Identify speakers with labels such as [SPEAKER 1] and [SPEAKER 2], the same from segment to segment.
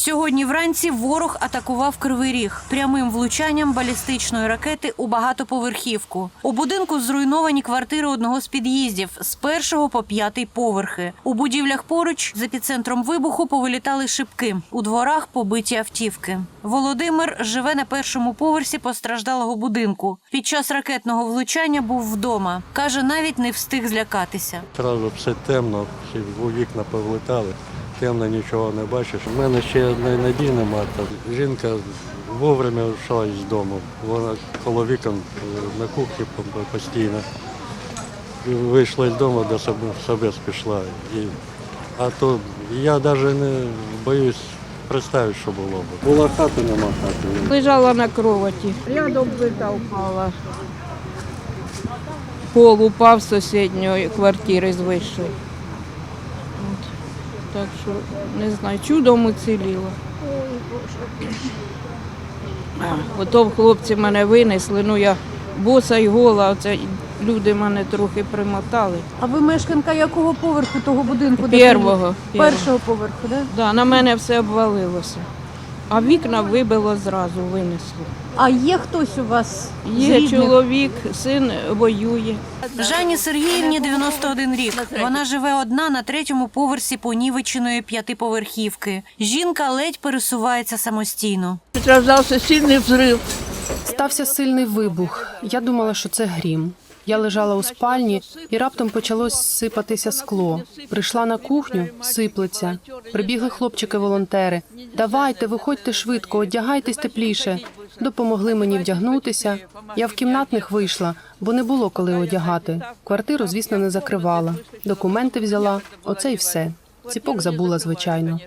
[SPEAKER 1] Сьогодні вранці ворог атакував Кривий Ріг прямим влучанням балістичної ракети у багатоповерхівку. У будинку зруйновані квартири одного з під'їздів з першого по п'ятий поверхи. У будівлях поруч з епіцентром вибуху повилітали шибки. У дворах побиті автівки. Володимир живе на першому поверсі постраждалого будинку. Під час ракетного влучання був вдома. каже, навіть не встиг злякатися.
[SPEAKER 2] Одразу все темно, всі вікна повлетали, темно нічого не бачиш. У мене ще одної надії нема. Жінка вовремя йшла із дому. Вона коло вікон е, на кухні постійно. Вийшла з дому, до себе, себе пішла. І, а то я навіть не боюсь представити, що було б. Була хата, нема хати.
[SPEAKER 3] Лежала на кроваті. Рядом плита впала. Пол упав з сусідньої квартири з вищої. Так що, не знаю, чудом уціліла. Потім хлопці мене винесли, ну я боса й гола, оце люди мене трохи примотали.
[SPEAKER 1] А ви мешканка якого поверху того будинку?
[SPEAKER 3] Первого.
[SPEAKER 1] Першого поверху, да?
[SPEAKER 3] Да, на мене все обвалилося. А вікна вибило зразу, винесло.
[SPEAKER 1] А є хтось у вас? з
[SPEAKER 3] Є
[SPEAKER 1] рідних?
[SPEAKER 3] чоловік, син воює.
[SPEAKER 1] Жанні Сергіївні 91 рік. Вона живе одна на третьому поверсі понівеченої п'ятиповерхівки. Жінка ледь пересувається самостійно.
[SPEAKER 3] Раздався сильний взрив.
[SPEAKER 4] Стався сильний вибух. Я думала, що це грім. Я лежала у спальні і раптом почалось сипатися скло. Прийшла на кухню, сиплеться. Прибігли хлопчики-волонтери. Давайте, виходьте швидко, одягайтесь тепліше. Допомогли мені вдягнутися. Я в кімнатних вийшла, бо не було коли одягати. Квартиру, звісно, не закривала. Документи взяла. Оце й все. Ціпок забула, звичайно.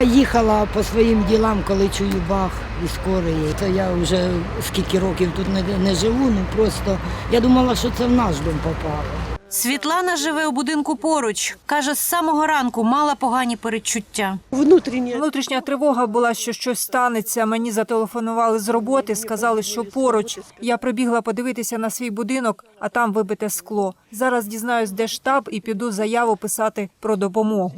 [SPEAKER 5] Їхала по своїм ділам, коли чую бах і скорої. То я вже скільки років тут не, не живу, ну просто я думала, що це в наш дом попало.
[SPEAKER 1] Світлана живе у будинку поруч. Каже, з самого ранку мала погані передчуття.
[SPEAKER 6] Внутрішня тривога була, що щось станеться. Мені зателефонували з роботи, сказали, що поруч. Я прибігла подивитися на свій будинок, а там вибите скло. Зараз дізнаюсь, де штаб, і піду заяву писати про допомогу.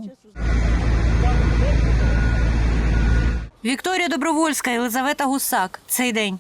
[SPEAKER 1] Вікторія Добровольська, Єлизавета Гусак. Цей день.